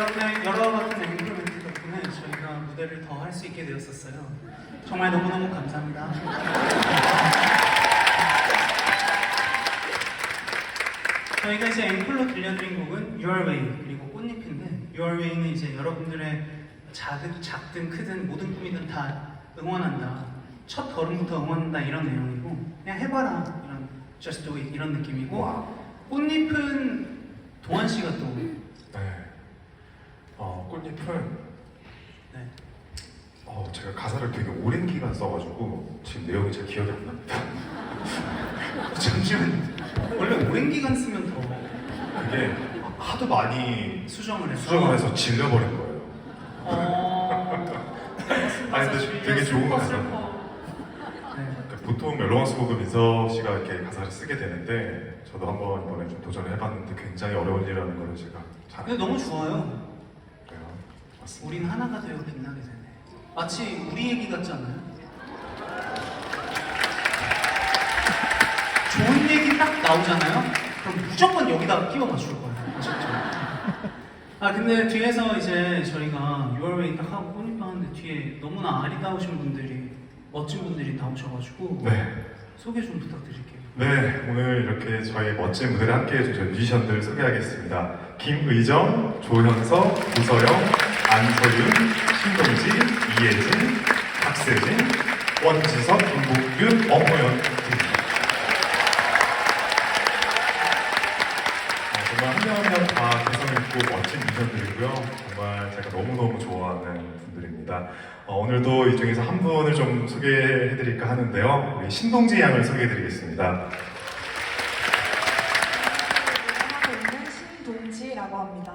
여러분의 여러 같은 앵콜 멘트 덕분에 저희가 무대를 더 할 수 있게 되었었어요. 정말 너무너무 감사합니다. 저희가 이제 앵콜로 들려드린 곡은 Your Way 그리고 꽃잎인데 Your Way는 이제 여러분들의 작은, 작든 크든 모든 꿈이든 다 응원한다. 첫 걸음부터 응원한다 이런 내용이고 그냥 해봐라 이런 Just Do It 이런 느낌이고 와. 꽃잎은 동환 씨가 또 네. 어, 꽃잎은 네. 어, 제가 가사를 되게 오랜 기간 써가지고 지금 내용이 잘 기억이 안 납니다. 잠시만 원래 오랜 기간 쓰면 더 그게 하도 많이 수정을 해서 수정을 해서 질려버린 거예요. 어... 아니, 근데 되게 좋은 가사. 네. 그러니까 보통 멜로망스 곡은 민서 씨가 이렇게 가사를 쓰게 되는데 저도 한번 이번에 좀 도전을 해봤는데 굉장히 어려운 일이라는 걸 제가 잘 근데 너무 좋아요. 맞습니다. 우린 하나가 되어 빛나게 되네. 마치 우리 얘기 같지 않아요? 좋은 얘기 딱 나오잖아요? 그럼 무조건 여기다 끼워 맞출 거예요. 아 근데 뒤에서 이제 저희가 6월 웨이 딱 하고 꽃잎 하는데 뒤에 너무나 아리따우신 분들이 멋진 분들이 나오셔가지고 네. 소개 좀 부탁드릴게요. 네, 오늘 이렇게 저희 멋진 무대를 함께 해주신 뮤지션들 소개하겠습니다. 김의정, 조현서, 구서영, 안서윤, 신동지, 이예진, 박세진, 원지석, 김복균, 엄호연 등입니다. 어, 정말 한명한명다 개성있고 멋진 뮤지션들이고요. 정말 제가 너무너무 좋아하는 분들입니다. 어, 오늘도 이 중에서 한 분을 좀 소개해드릴까 하는데요. 우리 신동지 양을 소개해드리겠습니다. 있는 신동지라고 합니다.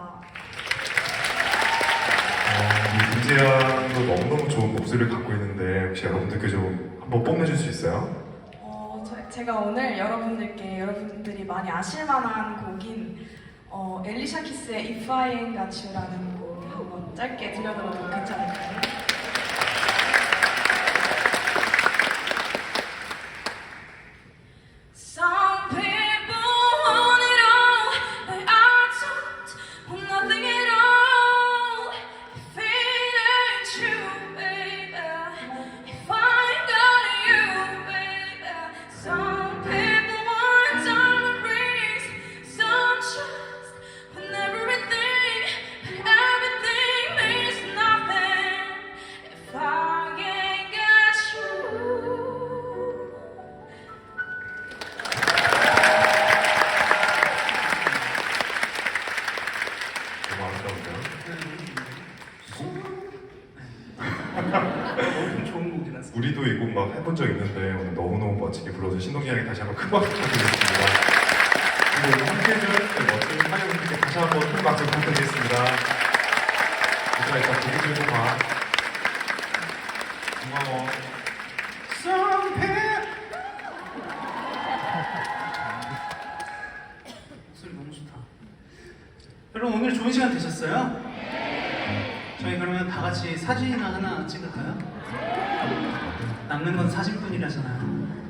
김재 양도 너무너무 좋은 목소리를 갖고 있는데 혹시 여러분들께 좀 한번 뽐내줄 수 있어요? 어, 저- 제가 오늘 여러분들께 여러분들이 많이 아실 만한 곡인 어, 엘리샤 키스의 If I Ain't Got You라는 곡 한번 짧게 들려드려도 괜찮을까요? 너무 아름다운데요? 좋은 곡이라서. 우리도 이 곡 막 해본 적 있는데 오늘 너무너무 멋지게 불러서 신동지 양이 다시 한번 큰 박수 부탁드리겠습니다. 그리고 오늘 함께 해줄 멋진 하영님께 다시 한번 큰 박수 부탁드리겠습니다. 얘들아 이따 보기 들고 봐. 고마워. 여러분 오늘 좋은 시간 되셨어요? 저희 그러면 다 같이 사진이나 하나 찍을까요? 남는 건 사진뿐이라잖아요.